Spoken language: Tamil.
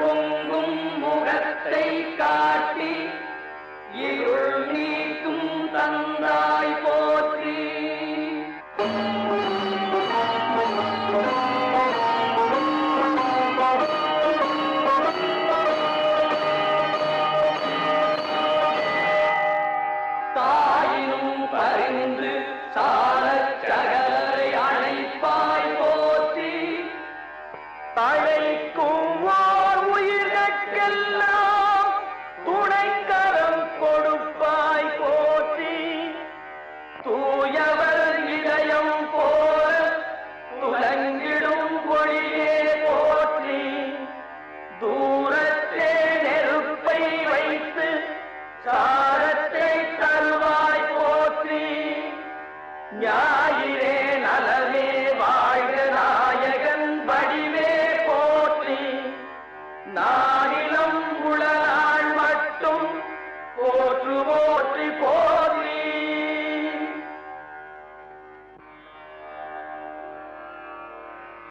பொங்கும் முகத்தை காட்டி இருள் நீக்கும் தந்தாய் போற்றி. தாயினும் பரிந்து சா நாடிலும் உளநாள் மட்டும் போற்று போற்றி. போ